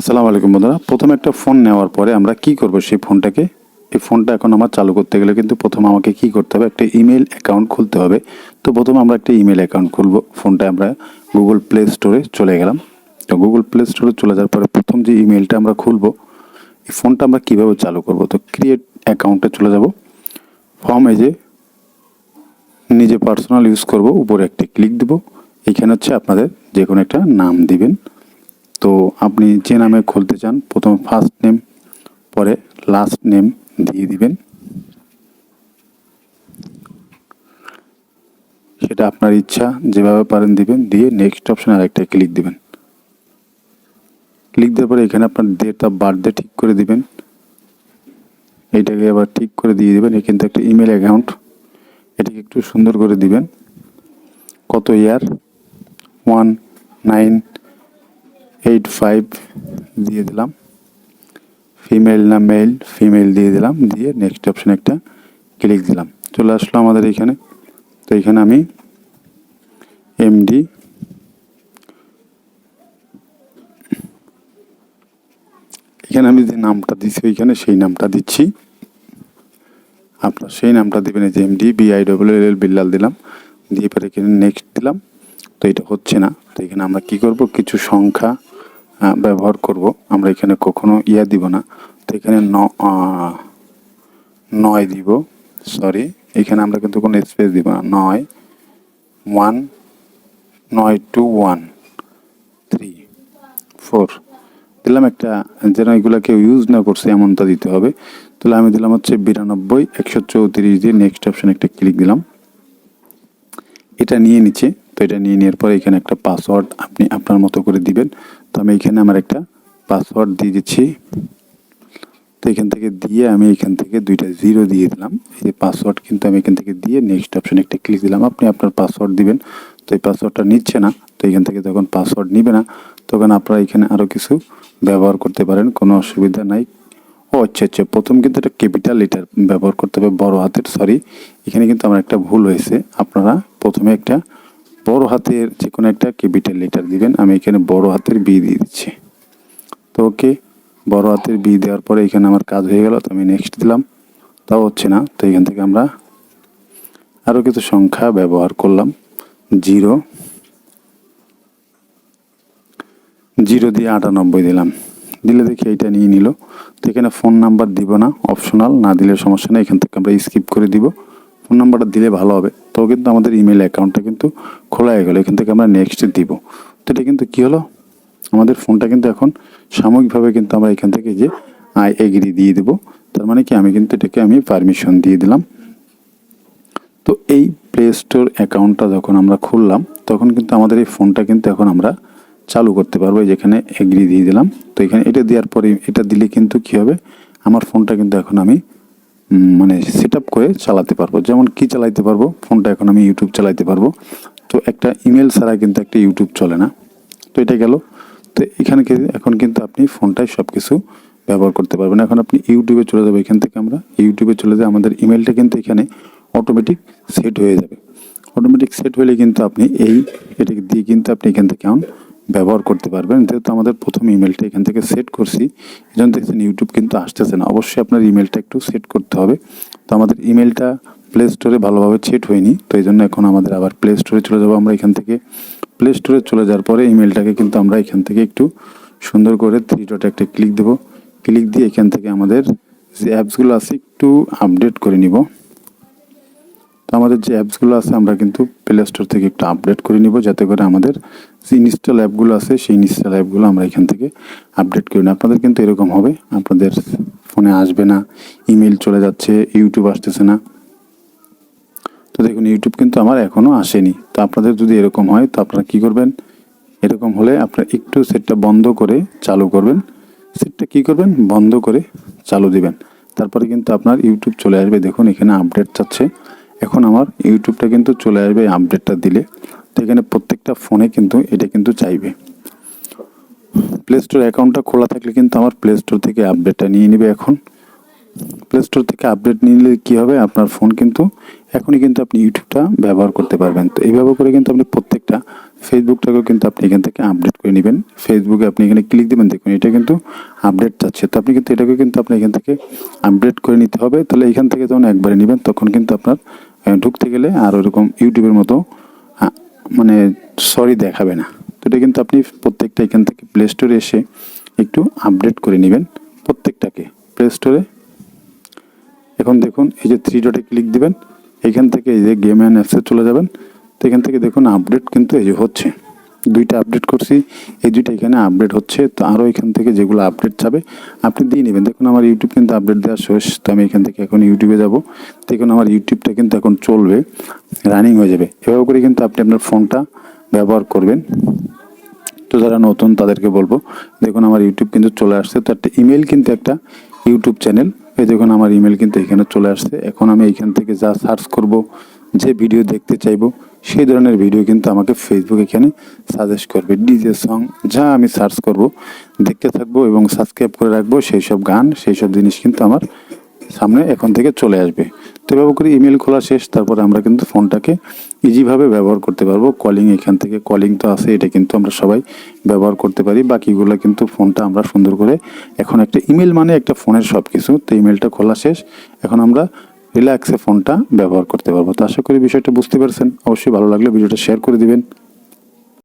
আসসালামু আলাইকুম বন্ধুরা। প্রথমে একটা ফোন নেওয়ার পরে আমরা কি করব সেই ফোনটাকে? এই ফোনটা এখন আমার চালু করতে গেলে কিন্তু প্রথমে আমাকে কি করতে হবে? একটা ইমেল অ্যাকাউন্ট খুলতে হবে। তো প্রথমে আমরা একটা ইমেল অ্যাকাউন্ট খুলব। ফোনটা আমরা গুগল প্লে স্টোরে চলে গেলাম। তো গুগল প্লে স্টোরে চলে যাওয়ার পরে প্রথম যে ইমেলটা আমরা খুলবো, এই ফোনটা আমরা কীভাবে চালু করব? তো ক্রিয়েট অ্যাকাউন্টে চলে যাব। ফর্ম যে নিজে পার্সোনাল ইউজ করব, উপরে একটি ক্লিক দেবো। এখানে হচ্ছে আপনাদের যে কোনো একটা নাম দিবেন। তো আপনি যে নামে খুলতে চান, প্রথমে ফার্স্ট নেম পরে লাস্ট নেম দিয়ে দিবেন। সেটা আপনার ইচ্ছা, যেভাবে পারেন দিবেন, দিয়ে নেক্সট অপশনে আরেকটা ক্লিক দিবেন। ক্লিক দেওয়ার পরে এখানে আপনার ডেট অফ বার্থডে ঠিক করে দিবেন। এইটাকে আবার ঠিক করে দিয়ে দিবেন। এখান একটা ইমেল অ্যাকাউন্ট এটাকে একটু সুন্দর করে দিবেন। কত year one nine eight five দিয়ে দিলাম। ফিমেল না মেল ফিমেল দিয়ে দিলাম। দিয়ে নেক্সট অপশানে একটা ক্লিক দিলাম। চলে আসলো আমাদের এখানে। তো এখানে আমি এমডি এখানে আমি যে নামটা দিচ্ছি ওইখানে সেই নামটা দিচ্ছি। আপনার সেই নামটা দিবেন এই যে এমডি বিআইডব্লিউ এল বিল্লাল দিলাম। দিয়ে পরে এখানে নেক্সট দিলাম। তো এটা হচ্ছে না। তো এখানে আমরা কি করব? কিছু সংখ্যা ব্যবহার করব। আমরা এখানে কখনো ইয়া দিব না। তো এখানে ন নয় দিব। সরি এখানে আমরা কিন্তু কোনো স্পেস দিব না। নয় ওয়ান নয় টু ওয়ান থ্রি ফোর দিলাম একটা, যেন এগুলো কেউ ইউজ না করছে, এমনটা দিতে হবে। তাহলে আমি দিলাম হচ্ছে বিরানব্বই, একশো চৌত্রিশ দিয়ে নেক্সট অপশানে একটা ক্লিক দিলাম। এটা নিয়ে নিচ্ছে। তো এটা নিয়ে নেওয়ার পরে এখানে একটা পাসওয়ার্ড আপনি আপনার মতো করে দিবেন। তো আমি এখানে আমার একটা পাসওয়ার্ড দিয়ে দিচ্ছি। তো এখান থেকে দিয়ে আমি এখান থেকে দুইটা জিরো দিয়ে দিলাম। এই যে পাসওয়ার্ড কিন্তু আমি এখান থেকে দিয়ে নেক্সট অপশানে একটা ক্লিক দিলাম। আপনি আপনার পাসওয়ার্ড দিবেন। তো এই পাসওয়ার্ডটা নিচ্ছে না। তো এখান থেকে যখন পাসওয়ার্ড নিবে না, তখন আপনারা এখানে আরও কিছু ব্যবহার করতে পারেন। কোনো অসুবিধা নাই। ও আচ্ছা আচ্ছা। প্রথম কিন্তু একটা ক্যাপিটাল লেটার ব্যবহার করতে হবে, বড় হাতের সরি এখানে কিন্তু আমার একটা ভুল হয়েছে। আপনারা প্রথমে একটা বড় হাতের যে কোনো একটা ক্যাপিটাল লেটার দিবেন, আমি এখানে বড় হাতের বি দিয়ে দিচ্ছি। তো ওকে, বড় হাতের বি দেওয়ার পরে এখানে আমার কাজ হয়ে গেল, তো আমি নেক্সট দিলাম। তাও হচ্ছে না, তো এখান থেকে আমরা আরও কিছু সংখ্যা ব্যবহার করলাম। জিরো। জিরো দিয়ে আটানব্বই দিলাম। দিলে দেখি এইটা নিয়ে নিল। তো এখানে ফোন নাম্বার দিব না অপশনাল না দিলে সমস্যা নেই, এখান থেকে আমরা স্কিপ করে দিব। ফোন নাম্বারটা দিলে ভালো হবে। তো কিন্তু আমাদের ইমেল অ্যাকাউন্টটা কিন্তু খোলা হয়ে গেলো, এখান থেকে আমরা নেক্সট দিব। তো এটা কিন্তু কী হলো? আমাদের ফোনটা কিন্তু এখন সাময়িকভাবে কিন্তু আমরা এখান থেকে যে আই এগ্রি দিয়ে দেবো। তার মানে কি, আমি কিন্তু এটাকে আমি পারমিশন দিয়ে দিলাম। তো এই প্লে স্টোর অ্যাকাউন্টটা যখন আমরা খুললাম, তখন কিন্তু আমাদের এই ফোনটা কিন্তু এখন আমরা চালু করতে পারব যেখানে এগ্রি দিয়ে দিলাম। তো এখানে এটা দেওয়ার পরে এটা দিলে কিন্তু কী হবে? আমার ফোনটা কিন্তু এখন আমি মানে সেট আপ করে চালাতে পারব। যেমন কি চালাইতে পারব? ফোনটা এখন আমি ইউটিউব চালাইতে পারব। তো একটা ইমেল ছাড়া কিন্তু একটা ইউটিউব চলে না। তো এটা গেল। তো এখানে এখন কিন্তু আপনি ফোনটায় সব কিছু ব্যবহার করতে পারবেন। এখন আপনি ইউটিউবে চলে যাব এখান থেকে আমরা। ইউটিউবে চলে যাই আমাদের ইমেলটা কিন্তু এখানে অটোমেটিক সেট হয়ে যাবে। অটোমেটিক সেট হলে কিন্তু আপনি এই, এটাকে দিয়ে কিন্তু আপনি এখান থেকে এখন ব্যবহার করতে পারবেন। যেহেতু আমাদের প্রথম ইমেলটা এখান থেকে সেট করছি এই জন্য দেখছেন ইউটিউব কিন্তু আসতেছে না। অবশ্যই আপনার ইমেলটা একটু সেট করতে হবে। তো আমাদের ইমেলটা প্লে স্টোরে ভালোভাবে সেট হয়নি, তো এই জন্য এখন আমাদের আবার প্লে স্টোরে চলে যাব। আমরা এখান থেকে প্লে স্টোরে চলে যাওয়ার পরে ইমেলটাকে কিন্তু আমরা এখান থেকে একটু সুন্দর করে থ্রি ডট একটা ক্লিক দেবো। ক্লিক দিয়ে এখান থেকে আমাদের যে অ্যাপসগুলো আছে, একটু আপডেট করে নিব। তো আমাদের যে অ্যাপসগুলো আছে, আমরা কিন্তু প্লে স্টোর থেকে একটু আপডেট করে নিব, যাতে করে আমাদের যে ইনস্টল অ্যাপগুলো আছে, সেই ইনস্টল অ্যাপগুলো আমরা এখান থেকে আপডেট করে নিই। আপনাদের কিন্তু এরকম হবে। আপনাদের ফোনে আসবে না ইমেল চলে যাচ্ছে ইউটিউব আসতেছে না। তো দেখুন ইউটিউব কিন্তু আমার এখনও আসেনি। তো আপনাদের যদি এরকম হয়, তো আপনারা কী করবেন? এরকম হলে আপনারা একটু সেটটা বন্ধ করে চালু করবেন। সেটটা কী করবেন? বন্ধ করে চালু দিবেন। তারপরে কিন্তু আপনার ইউটিউব চলে আসবে। দেখুন, এখানে আপডেট চাচ্ছে। এখন আমার ইউটিউবটা কিন্তু চলে আসবে আপডেটটা দিলে। তো এখানে প্রত্যেকটা ফোনে কিন্তু এটা কিন্তু চাইবে। প্লে স্টোর অ্যাকাউন্টটা খোলা থাকলে কিন্তু আমার প্লে স্টোর থেকে আপডেটটা নিয়ে নেবে এখন। প্লে স্টোর থেকে আপডেট নিলে কী হবে? আপনার ফোন কিন্তু এখনই কিন্তু আপনি ইউটিউবটা ব্যবহার করতে পারবেন। তো এইভাবে করে কিন্তু আপনি প্রত্যেকটা ফেসবুকটাকেও কিন্তু আপনি এখান থেকে আপডেট করে নেবেন। ফেসবুকে আপনি এখানে ক্লিক দেবেন, দেখুন এটা কিন্তু আপডেট চাচ্ছে তো আপনি কিন্তু এটাকে কিন্তু আপনি এখান থেকে আপডেট করে নিতে হবে। তাহলে এখান থেকে যখন একবারে নেবেন, তখন কিন্তু আপনার ঢুকতে গেলে আর ওরকম ইউটিউবের মতো মানে সরি দেখাবে না। তো এটা কিন্তু আপনি প্রত্যেকটা এখান থেকে প্লে স্টোরে এসে একটু আপডেট করে নেবেন প্রত্যেকটাকে। প্লে স্টোরে এখন দেখুন, এই যে থ্রি ডটে ক্লিক দিবেন, এখান থেকে এই যে গেম অ্যান্ড অ্যাপসে চলে যাবেন, তো এখান থেকে দেখুন আপডেট কিন্তু এই যে হচ্ছে। দুইটা আপডেট করছি। এই দুইটা এখানে আপডেট হচ্ছে। তো আরও এখান থেকে যেগুলো আপডেট যাবে, আপনি দিয়ে নেবেন। দেখুন, আমার ইউটিউব কিন্তু আপডেট দেওয়া শেষ। তো আমি এখান থেকে এখন ইউটিউবে যাব। দেখুন, আমার ইউটিউবটা কিন্তু এখন চলবে রানিং হয়ে যাবে। এভাবে করে কিন্তু আপনি আপনার ফোনটা ব্যবহার করবেন। তো যারা নতুন, তাদেরকে বলব, দেখুন, আমার ইউটিউব কিন্তু চলে আসছে। তো একটা ইমেল কিন্তু একটা ইউটিউব চ্যানেল এই দেখুন, আমার ইমেল কিন্তু এখানে চলে আসছে। এখন আমি এখান থেকে যা সার্চ করব, যে ভিডিও দেখতে চাইব সেই ধরনের ভিডিও কিন্তু আমাকে ফেসবুক এখানে সাজেস্ট করবে। ডিজে সং যা আমি সার্চ করব, দেখতে থাকব এবং সাবস্ক্রাইব করে রাখব, সেই সব গান, সেই সব জিনিস কিন্তু আমার সামনে এখন থেকে চলে আসবে। তো এভাবে করে ইমেল খোলা শেষ, তারপরে আমরা কিন্তু ফোনটাকে ইজিভাবে ব্যবহার করতে পারব। কলিং এখান থেকে কলিং তো আছে, এটা কিন্তু আমরা সবাই ব্যবহার করতে পারি। বাকিগুলো কিন্তু ফোনটা আমরা সুন্দর করে, এখন একটা ইমেল মানে একটা ফোনের সব কিছু তো ইমেলটা খোলা শেষ, এখন আমরা রিল্যাক্সে ফোনটা ব্যবহার করতে পারব। তো আশা করি বিষয়টা বুঝতে পারছেন। অবশ্যই ভালো লাগলে ভিডিওটা শেয়ার করে দিবেন।